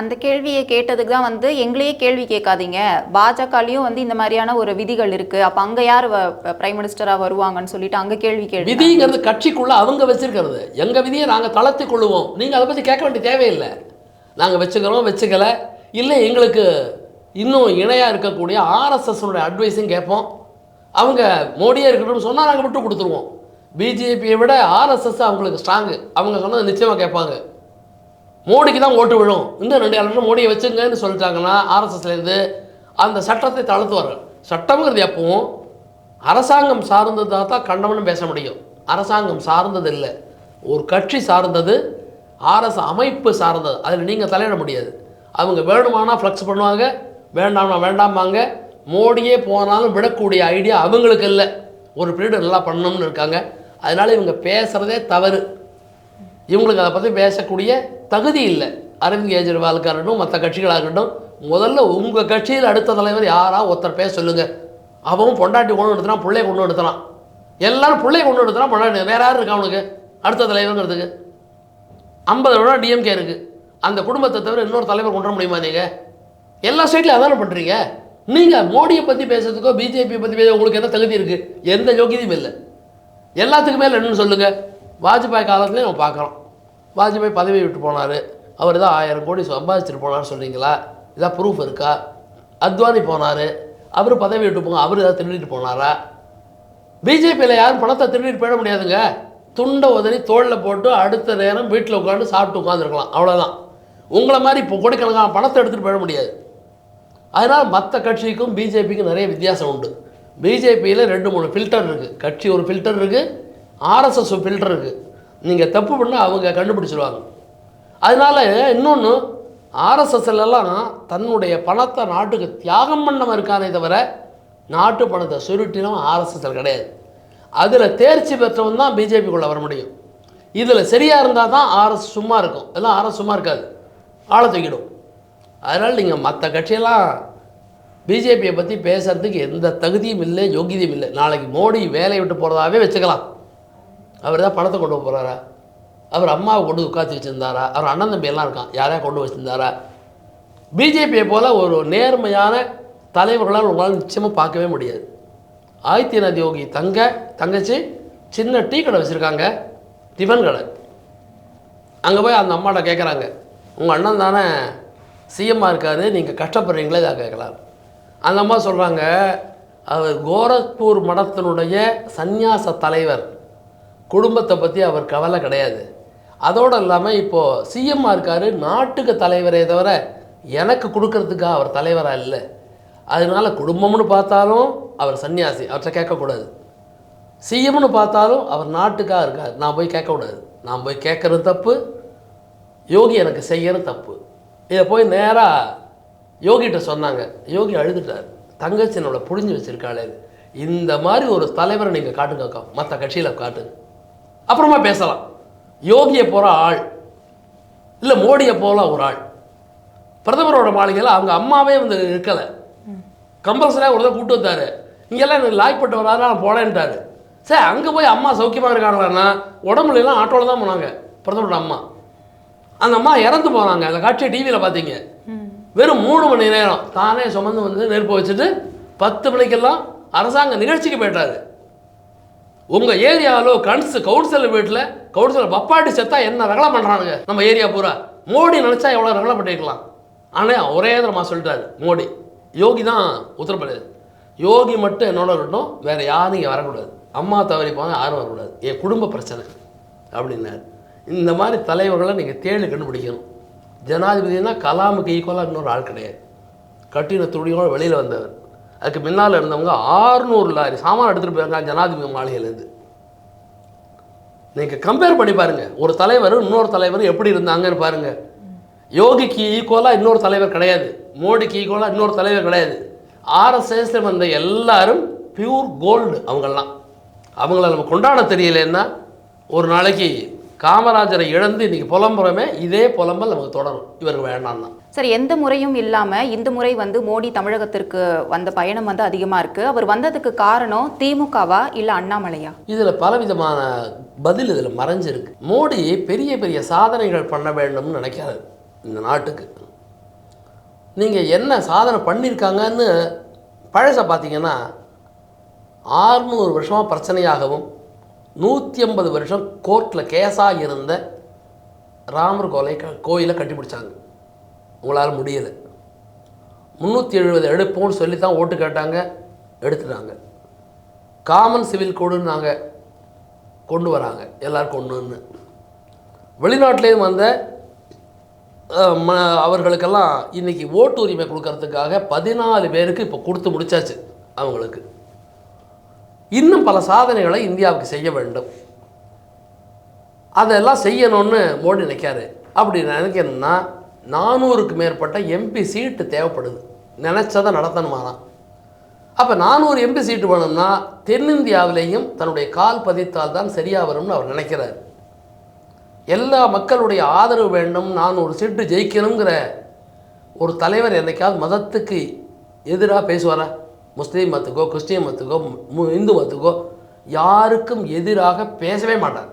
அந்த கேள்வியை கேட்டதுக்கு தான் வந்து எங்களையே கேள்வி கேட்காதீங்க. பாஜகலையும் வந்து இந்த மாதிரியான ஒரு விதிகள் இருக்கு. அப்ப அங்க யார் பிரைம் மினிஸ்டரா வருவாங்கன்னு சொல்லிட்டு அங்க கேள்வி கேள்வி விதிங்கிறது கட்சிக்குள்ள அவங்க வச்சிருக்கிறது. எங்க விதியை நாங்க தளர்த்தி கொள்ளுவோம். நீங்க அதை பத்தி கேட்க வேண்டிய தேவையில்லை. நாங்க வச்சுக்கிறோம் வச்சுக்கல. இல்லை எங்களுக்கு இன்னும் இணையா இருக்கக்கூடிய ஆர்எஸ்எஸ்னுடைய அட்வைஸும் கேட்போம். அவங்க மோடியே இருக்கட்டும் சொன்னா நாங்க விட்டு கொடுத்துருவோம். பிஜேபியை விட ஆர்எஸ்எஸ் அவங்களுக்கு ஸ்ட்ராங்கு அவங்க சொன்னது நிச்சயமா கேட்பாங்க. மோடிக்கு தான் ஓட்டு விழும். இன்னும் ரெண்டு எலெக்ஷன் மோடியை வச்சுங்கன்னு சொல்லிட்டாங்கன்னா ஆர்எஸ்எஸ்லேருந்து அந்த சட்டத்தை தளர்த்துவார்கள் சட்டம்ங்கிறது எப்பவும் அரசாங்கம் சார்ந்ததாக தான் கண்டவனும் பேச முடியும். அரசாங்கம் சார்ந்தது இல்லை ஒரு கட்சி சார்ந்தது ஆர்எஸ் அமைப்பு சார்ந்தது. அதில் நீங்கள் தலையிட முடியாது. அவங்க வேணுமானா ஃப்ளெக்ஸ் பண்ணுவாங்க வேண்டாம்னா வேண்டாமாங்க மோடியே போனாலும் விடக்கூடிய ஐடியா அவங்களுக்கு இல்லை. ஒரு பீரியட் நல்லா பண்ணணும்னு இருக்காங்க. அதனால இவங்க பேசுகிறதே தவறு. இவங்களுக்கு அதை பற்றி பேசக்கூடிய தகுதி இல்லை. அரவிந்த் கெஜ்ரிவாலுக்காக இருக்கட்டும் மற்ற கட்சிகளாக இருக்கட்டும் முதல்ல உங்கள் கட்சியில் அடுத்த தலைவர் யாரா ஒருத்தர் பேச சொல்லுங்கள் அவன் பொண்டாட்டி கொண்டு எடுத்துறான் பிள்ளைய கொண்டு எடுத்துறான் எல்லாரும் பிள்ளைய கொண்டு எடுத்துறான் பொண்டாட்டி வேற யார் இருக்கா அவனுக்கு? அடுத்த தலைவருங்கிறதுக்கு. ஐம்பது விட டிஎம்கே இருக்குது அந்த குடும்பத்தை தவிர இன்னொரு தலைவர் கொண்டு வர முடியுமா நீங்கள் எல்லா ஸ்டேட்லையும் அதான பண்ணுறீங்க நீங்கள் மோடியை பற்றி பேசுறதுக்கோ பிஜேபியை பற்றி பேச உங்களுக்கு என்ன தகுதி இருக்குது எந்த யோகியதையும் இல்லை. எல்லாத்துக்குமே இல்லைன்னு சொல்லுங்கள் வாஜ்பாய் காலத்துலேயும் நம்ம பார்க்குறோம் வாஜ்பாய் பதவி விட்டு போனார். அவர் தான் ஆயிரம் கோடி சம்பாதிச்சுட்டு போனார்னு சொல்கிறீங்களா இதான் ப்ரூஃப் இருக்கா? அத்வானி போனார். அவர் பதவி விட்டு போங்க அவர் ஏதாவது திருடிட்டு போனாரா? பிஜேபியில் யாரும் பணத்தை திருடிட்டு போயிட முடியாதுங்க. துண்டை உதறி தோளில் போட்டு அடுத்த நேரம் வீட்டில் உட்காந்து சாப்பிட்டு உட்காந்துருக்கலாம் அவ்வளோதான் உங்களை மாதிரி இப்போ கோடிக்கணக்கான பணத்தை எடுத்துகிட்டு போயிட முடியாது. அதனால் மற்ற கட்சிக்கும் பிஜேபிக்கும் நிறைய வித்தியாசம் உண்டு. பிஜேபியில் ரெண்டு மூணு ஃபில்டர் இருக்குது கட்சி ஒரு ஃபில்டர் இருக்குது ஆர்எஸ்எஸ் ஃபில்டர் இருக்குது நீங்கள் தப்பு பண்ணால் அவங்க கண்டுபிடிச்சிருவாங்க. அதனால் இன்னொன்று ஆர்எஸ்எஸ்லாம் தன்னுடைய பணத்தை நாட்டுக்கு தியாகம் பண்ணவன் இருக்கானே தவிர நாட்டு பணத்தை சுருட்டினவன் ஆர்எஸ்எஸ்எல் கிடையாது. அதில் தேர்ச்சி பெற்றவன் தான் பிஜேபிக்குள்ளே வர முடியும். இதில் சரியாக இருந்தால் தான் ஆர்எஸ் சும்மா இருக்கும். எல்லாம் ஆர்எஸ் சும்மா இருக்காது. ஆளை தூக்கிடும். அதனால் நீங்கள் மற்ற கட்சியெல்லாம் பிஜேபியை பற்றி பேசுகிறதுக்கு எந்த தகுதியும் இல்லை யோகியதையும் இல்லை. நாளைக்கு மோடி வேலையை விட்டு போகிறதாவே வச்சுக்கலாம். அவர் தான் பணத்தை கொண்டு போகிறாரா அவர் அம்மாவை கொண்டு உட்காந்து வச்சுருந்தாரா? அவர் அண்ணன் தம்பி எல்லாம் இருக்கான். யாரையா கொண்டு வச்சுருந்தாரா? பிஜேபியை போல் ஒரு நேர்மையான தலைவர்களால் உங்களால் நிச்சயமாக பார்க்கவே முடியாது. ஆதித்யநாத் யோகி தங்க தங்கச்சி சின்ன டீ கடை வச்சுருக்காங்க. டிஃபன் கடை. அங்கே போய் அந்த அம்மாட்ட கேட்குறாங்க உங்கள் அண்ணன் தானே சிஎம்மாக இருக்காரு. நீங்கள் கஷ்டப்படுறீங்களே? இதாக கேட்கலாம். அந்த அம்மா சொல்கிறாங்க அவர் கோரக்பூர் மடத்தினுடைய சந்நியாச தலைவர். குடும்பத்தை பற்றி அவர் கவலை கிடையாது. அதோடு இல்லாமல் இப்போது சிஎம்மாக இருக்கார். நாட்டுக்கு தலைவரே தவிர எனக்கு கொடுக்கறதுக்காக அவர் தலைவராக இல்லை. அதனால் குடும்பம்னு பார்த்தாலும் அவர் சன்னியாசி அவர்கிட்ட கேட்கக்கூடாது. சிஎம்னு பார்த்தாலும் அவர் நாட்டுக்காக இருக்கார். நான் போய் கேட்கக்கூடாது. நான் போய் கேட்குறது தப்பு. யோகி எனக்கு செய்யறது தப்பு. இதை போய் நேராக யோகிகிட்ட சொன்னாங்க. யோகி அழுதுட்டார். தங்கச்சி நம்மளை புழிஞ்சு வச்சிருக்காளே. இந்த மாதிரி ஒரு தலைவரை நீங்கள் காட்டுங்க அக்கா மற்ற கட்சியில் காட்டுங்க. அப்புறமா பேசலாம். யோகியை போகிற ஆள் இல்லை மோடியை போல ஒரு ஆள். பிரதமரோட மாளிகையில் அவங்க அம்மாவே வந்து இருக்கலை கம்பல்சரியாக ஒரு தான் கூட்டு வந்தார். இங்கெல்லாம் எனக்கு லாய்ப்பட்டு வராது நான் போனேன்ட்டாரு சரி அங்கே போய் அம்மா சௌக்கியமாக இருக்காங்களான்னா உடம்புலாம் ஆட்டோவில் தான் போனாங்க பிரதமரோட அம்மா. அந்த அம்மா இறந்து போனாங்க அந்த காட்சியை டிவியில் பார்த்தீங்க. வெறும் மூணு மணி நேரம் தானே சுமந்து வந்து நெருப்பு வச்சுட்டு பத்து மணிக்கெல்லாம் அரசாங்க நிகழ்ச்சிக்கு போயிட்டாரு. உங்கள் ஏரியாவில் கன்ஸ் கவுன்சிலர் வீட்டில் கவுன்சிலர் பப்பாட்டி செத்தா என்ன ரகலை பண்ணுறானுங்க நம்ம ஏரியா பூரா. மோடி நினச்சா எவ்வளோ ரகலை பண்ணிருக்கலாம்? ஆனால் ஒரே தரமா சொல்லிட்டாரு மோடி. யோகி தான் உத்தரப்பிரதேஷ் யோகி மட்டும் என்னோட இருக்கட்டும் வேறு யாரும் இங்கே வரக்கூடாது. அம்மா தவறி போனால் யாரும் வரக்கூடாது. என் குடும்ப பிரச்சனை அப்படின்னாரு. இந்த மாதிரி தலைவர்களை நீங்கள் தேடி கண்டுபிடிக்கணும். ஜனாதிபதினா கலாமுக்கு ஈக்குவலாக இன்னொரு ஆள் கிடையாது. கட்டின துணியோடு வெளியில் வந்தவர். அதுக்கு முன்னால் இருந்தவங்க ஆறுநூறு லாரி சாமான் எடுத்துகிட்டு போயிருக்காங்க ஜனாதிபதி மாளிகையிலேருந்து நீங்கள் கம்பேர் பண்ணி பாருங்கள் ஒரு தலைவர் இன்னொரு தலைவர் எப்படி இருந்தாங்கன்னு பாருங்கள் யோகிக்கு ஈக்குவலாக இன்னொரு தலைவர் கிடையாது. மோடிக்கு ஈக்குவலாக இன்னொரு தலைவர் கிடையாது. ஆர்எஸ்எஸ்ல வந்த எல்லாரும் பியூர் கோல்டு அவங்கெல்லாம் அவங்கள நம்ம கொண்டாட தெரியலன்னா ஒரு நாளைக்கு காமராஜரை இழந்து இன்னைக்கு புலம்புறமே இதே புலம்பல் நமக்கு தொடரும். இவருக்கு வேண்டாம்னா சரி எந்த முறையும் இல்லாம இந்த முறை வந்து மோடி தமிழகத்திற்கு வந்த பயணம் வந்து அதிகமா இருக்கு. அவர் வந்ததுக்கு காரணம் திமுகவா இல்ல அண்ணாமலையா? இதில் பலவிதமான பதில் இதில் மறைஞ்சிருக்கு. மோடி பெரிய பெரிய சாதனைகள் பண்ண வேண்டும்னு நினைக்கிறாரு இந்த நாட்டுக்கு. நீங்கள் என்ன சாதனை பண்ணியிருக்காங்கன்னு பழச பார்த்தீங்கன்னா ஆறுநூறு வருஷமாக பிரச்சனையாகவும் நூற்றி ஐம்பது வருஷம் கோர்ட்டில் கேஸாக இருந்த ராமர் கோலை க கோயிலை கட்டிப்பிடிச்சாங்க உங்களால் முடியலை. முந்நூற்றி எழுபது எடுப்போம்னு சொல்லி தான் ஓட்டு கேட்டாங்க எடுத்துட்டாங்க. காமன் சிவில் கோடுன்னு நாங்கள் கொண்டு வராங்க எல்லாருக்கும் ஒன்றுன்னு வெளிநாட்டிலேயும் வந்த ம அவர்களுக்கெல்லாம் இன்றைக்கி ஓட்டு உரிமை கொடுக்கறதுக்காக பதினாலு பேருக்கு இப்போ கொடுத்து முடிச்சாச்சு அவங்களுக்கு. இன்னும் பல சாதனைகளை இந்தியாவுக்கு செய்ய வேண்டும். அதெல்லாம் செய்யணும்னு மோடி நினைக்காரு. அப்படி நினைக்கணும்னா நானூறுக்கு மேற்பட்ட எம்பி சீட்டு தேவைப்படுது. நினச்சதை நடத்தணுமானா அப்போ நானூறு எம்பி சீட்டு வேணும்னா தென்னிந்தியாவிலேயும் தன்னுடைய கால் பதித்தால் தான் சரியாக வரும்னு அவர் நினைக்கிறார். எல்லா மக்களுடைய ஆதரவு வேண்டும் நான் ஒரு சீட்டு ஜெயிக்கணுங்கிற ஒரு தலைவர் என்னைக்காவது மதத்துக்கு எதிராக பேசுவாரா? முஸ்லீம் மதத்துக்கோ கிறிஸ்டின் மதத்துக்கோ மு- இந்து மதத்துக்கோ யாருக்கும் எதிராக பேசவே மாட்டார்.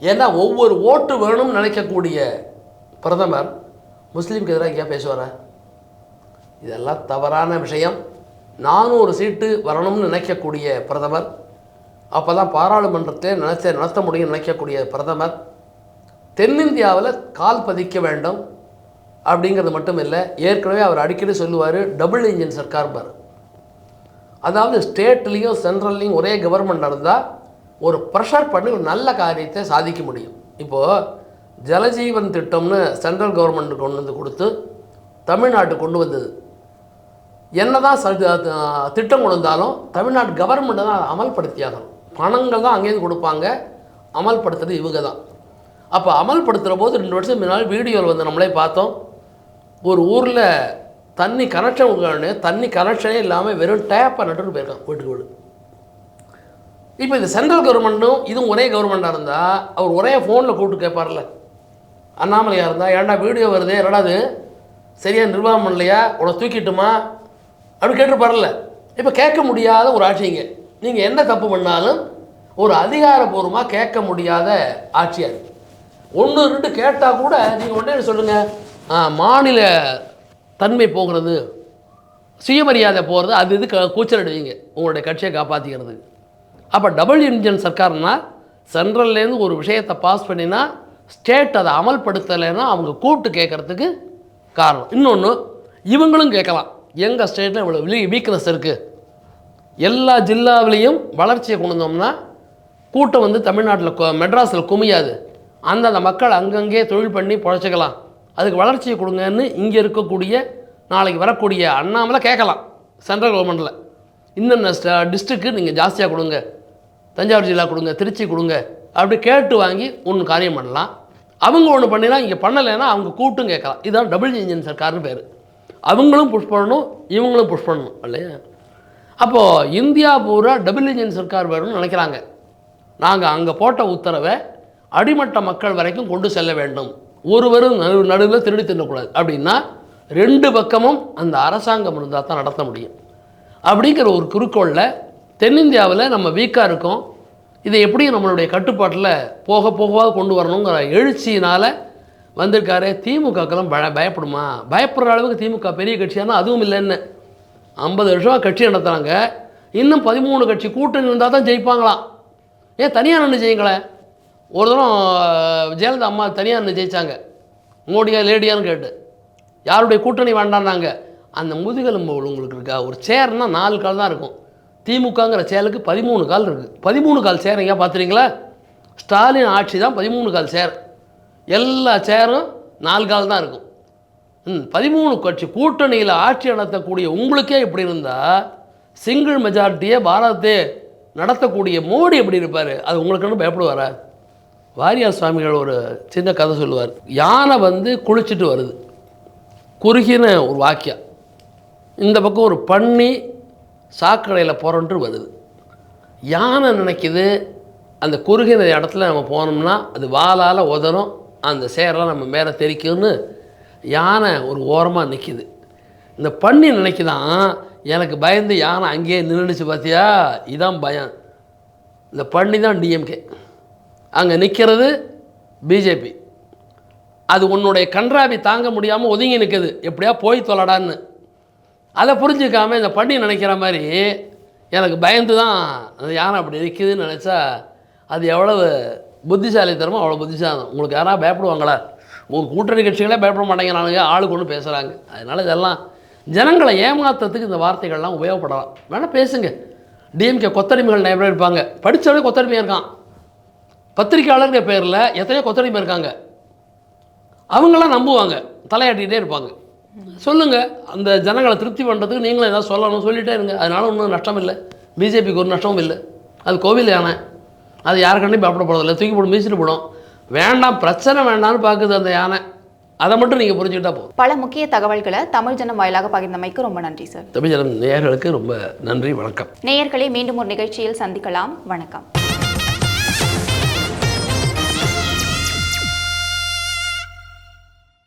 ஏன்னா ஒவ்வொரு ஓட்டு வேணும்னு நினைக்கக்கூடிய பிரதமர் முஸ்லீமுக்கு எதிராக எங்கேயா பேசுவாரா இதெல்லாம் தவறான விஷயம். நானூறு சீட்டு வரணும்னு நினைக்கக்கூடிய பிரதமர் அப்போ தான் பாராளுமன்றத்தை நினைச்ச நடத்த முடியும்னு நினைக்கக்கூடிய பிரதமர் தென்னிந்தியாவில் கால் பதிக்க வேண்டும் அப்படிங்கிறது மட்டும் இல்லை ஏற்கனவே அவர் அடிக்கடி சொல்லுவார் டபுள் இன்ஜின் சர்க்கார் பார். அதாவது ஸ்டேட்லேயும் சென்ட்ரல்லையும் ஒரே கவர்மெண்ட் இருந்தால் ஒரு ப்ரெஷர் பண்ணி ஒரு நல்ல காரியத்தை சாதிக்க முடியும். இப்போது ஜலஜீவன் திட்டம்னு சென்ட்ரல் கவர்மெண்ட் கொண்டு வந்து கொடுத்து தமிழ்நாட்டு கொண்டு வந்தது. என்னதான் ச- திட்டம் கொண்டு வந்தாலும் தமிழ்நாடு கவர்மெண்ட் தான் அதை அமல்படுத்தியாகணும். பணங்கள் தான் அங்கேருந்து கொடுப்பாங்க. அமல்படுத்துறது இவங்க தான். அப்போ அமல்படுத்துகிற போது ரெண்டு வருஷம் முன்னாடி வீடியோவில் வந்து நம்மளே பார்த்தோம். ஒரு ஊரில் தண்ணி கனெக்ஷன் கொடுக்கணுன்னு தண்ணி கனெக்ஷனே இல்லாமல் வெறும் டேப்பை நட்டுன்னு போயிருக்கான் வீட்டுக்கு வீடு இப்போ இந்த சென்ட்ரல் கவர்மெண்ட்டும் இதுவும் ஒரே கவர்மெண்ட்டாக இருந்தால் அவர் ஒரே ஃபோனில் கூப்பிட்டு கேட்பார்ல. அண்ணாமலையாக இருந்தால் ஏன்டா வீடியோ வருது? என்னடா சரியாக நிர்வாகம் பண்ணலையா? உன்னை தூக்கிட்டுமா? அப்படி கேட்டுருப்பார்ல. இப்போ கேட்க முடியாத ஒரு ஆட்சிங்க நீங்கள் என்ன தப்பு பண்ணாலும் ஒரு அதிகாரபூர்வமாக கேட்க முடியாத ஆட்சியாக ஒன்று ரெண்டு கேட்டால் கூட நீங்கள் உடனே சொல்லுங்கள் மாநில தன்மை போகிறது சுயமரியாதை போகிறது அது இது க- கூச்சலிடுவீங்க. உங்களுடைய கட்சியை காப்பாற்றிக்கிறது அப்போ டபுள் இன்ஜின் சர்க்கார்னா சென்ட்ரல்லேருந்து ஒரு விஷயத்தை பாஸ் பண்ணினா ஸ்டேட் அதை அமல்படுத்தலைன்னா அவங்க கூப்பிட்டு கேட்குறதுக்கு காரணம். இன்னொன்று இவங்களும் கேட்கலாம் எங்கள் ஸ்டேட்டில் இவ்வளோ வீக்னஸ் இருக்குது எல்லா ஜில்லாவிலையும் வளர்ச்சியை கொண்டு வந்தோம்னா கூட்டம் வந்து தமிழ்நாட்டில் மெட்ராஸில் குமியாது. அந்தந்த மக்கள் அங்கங்கே தொழில் பண்ணி பழச்சிக்கலாம். அதுக்கு வளர்ச்சியை கொடுங்கன்னு இங்கே இருக்கக்கூடிய நாளைக்கு வரக்கூடிய அண்ணாமலை கேட்கலாம் சென்ட்ரல் கவர்மெண்ட்டில் இன்னென்ன டிஸ்ட்ரிக்கு நீங்கள் ஜாஸ்தியாக கொடுங்க தஞ்சாவூர் ஜில்லா கொடுங்க திருச்சி கொடுங்க அப்படி கேட்டு வாங்கி ஒன்று காரியம் பண்ணலாம். அவங்க ஒன்று பண்ணினா இங்கே பண்ணலைன்னா அவங்க கூட்டும் கேட்கலாம். இதுதான் டபுள் இன்ஜின் சர்க்கார்னு பேர். அவங்களும் புஷ் பண்ணணும் இவங்களும் புஷ் பண்ணணும் இல்லையா? அப்போது இந்தியா பூரா டபுள் இன்ஜின் சர்க்கார் வேணும்னு நினைக்கிறாங்க. நாங்கள் அங்கே போட்ட உத்தரவை அடிமட்ட மக்கள் வரைக்கும் கொண்டு செல்ல வேண்டும். ஒருவரும் நடுவில் திருடி தின்னக்கூடாது. அப்படின்னா ரெண்டு பக்கமும் அந்த அரசாங்கம் இருந்தால் தான் நடத்த முடியும். அப்படிங்கிற ஒரு குறிக்கோளில் தென்னிந்தியாவில் நம்ம வீக்காக இருக்கோம். இதை எப்படியும் நம்மளுடைய கட்டுப்பாட்டில் போக போகவாக கொண்டு வரணுங்கிற எழுச்சியினால் வந்திருக்காரு திமுகக்கெல்லாம் பய பயப்படுமா? பயப்படுற அளவுக்கு திமுக பெரிய கட்சியானா அதுவும் இல்லைன்னு. ஐம்பது வருஷமாக கட்சி நடத்துகிறாங்க இன்னும் பதிமூணு கட்சி கூட்டணி இருந்தால் தான் ஜெயிப்பாங்களாம். ஏன் தனியாக நின்று ஜெயிங்களேன் ஒரு தரம் ஜெயலலிதா அம்மா தனியாக இருந்து ஜெயித்தாங்க மோடியா லேடியான்னு கேட்டு. யாருடைய கூட்டணி வேண்டான்னாங்க அந்த முதுகெலும்பு உங்களுக்கு இருக்கா? ஒரு சேர்னால் நாலு கால் தான் இருக்கும். திமுகங்கிற சேலுக்கு பதிமூணு கால் இருக்குது பதிமூணு கால் சேர் எங்கேயா பார்த்துறீங்களா ஸ்டாலின் ஆட்சி தான் பதிமூணு கால் சேர். எல்லா சேரும் நாலு கால் தான் இருக்கும். ம் பதிமூணு கட்சி கூட்டணியில் ஆட்சி நடத்தக்கூடிய உங்களுக்கே இப்படி இருந்தால் சிங்கிள் மெஜாரிட்டியே பாரதத்தை நடத்தக்கூடிய மோடி எப்படி இருப்பார்? அது உங்களுக்குன்னு பயப்படுவாரா? வாரியார் சுவாமிகள் ஒரு சின்ன கதை சொல்லுவார். யானை வந்து குளிச்சுட்டு வருது. குறுகின ஒரு வாக்கியம். இந்த பக்கம் ஒரு பன்னி சாக்கடையில் புரண்டு வருது. யானை நினைக்குது அந்த குறுகின இடத்துல நம்ம போனோம்னா அது வாளால் உதறும் அந்த சேரெல்லாம் நம்ம மேலே தெரிக்கும்னு யானை ஒரு ஓரமாக நிற்கிது இந்த பன்னி நினைக்குதான் எனக்கு பயந்து யானை அங்கேயே நின்றுச்சு பார்த்தியா இதான் பயம். இந்த பன்னி தான் டிஎம்கே அங்கே நிற்கிறது பிஜேபி அது உன்னுடைய கன்றாவி தாங்க முடியாமல் ஒதுங்கி நிற்குது எப்படியா போய் தொலடான்னு. அதை புரிஞ்சுக்காமல் இந்த பண்ணி நினைக்கிற மாதிரி எனக்கு பயந்து தான் அந்த யானை அப்படி நிற்கிதுன்னு நினச்சா அது எவ்வளவு புத்திசாலித்தனமோ அவ்வளோ புத்திசாலம் உங்களுக்கு யாராவது பயப்படுவாங்களா? உங்கள் கூட்டணி கட்சிகளே பயப்பட மாட்டேங்கிறானுங்க ஆளுக்கு ஒன்று பேசுகிறாங்க அதனால் இதெல்லாம் ஜனங்களை ஏமாத்துறதுக்கு இந்த வார்த்தைகள்லாம் உபயோகப்படலாம். வேணால் பேசுங்க. டிஎம்கே கொத்தடிமைகள் நிறைய பேர் இருப்பாங்க. படித்தவனே கொத்தடிமையாக இருக்கான். பத்திரிக்கையாளருங்க பேரில் எத்தனையோ கொத்தடிமை இருக்காங்க. அவங்களாம் நம்புவாங்க. தலையாட்டிகிட்டே இருப்பாங்க. சொல்லுங்கள் அந்த ஜனங்களை திருப்தி பண்ணுறதுக்கு நீங்களும் ஏதாவது சொல்லணும் சொல்லிட்டே இருங்க. அதனால ஒன்றும் நஷ்டம் இல்லை. பிஜேபிக்கு ஒரு நஷ்டமும் இல்லை. அது கோவில் யானை அது யாருக்கண்டையும் பயப்பட போகிறதில்ல தூக்கி போட்டு மீசிட்டு போடும் வேண்டாம். பிரச்சனை வேண்டாம்னு பார்க்குது அந்த யானை. அதை மட்டும் நீங்கள் புரிஞ்சுக்கிட்டா போதும். பல முக்கிய தகவல்களை தமிழ் ஜனம் வாயிலாக பகிர்ந்தமைக்கு ரொம்ப நன்றி சார். தமிழ் ஜனம் நேயர்களுக்கு ரொம்ப நன்றி. வணக்கம். நேயர்களை மீண்டும் ஒரு நிகழ்ச்சியில் சந்திக்கலாம். வணக்கம்.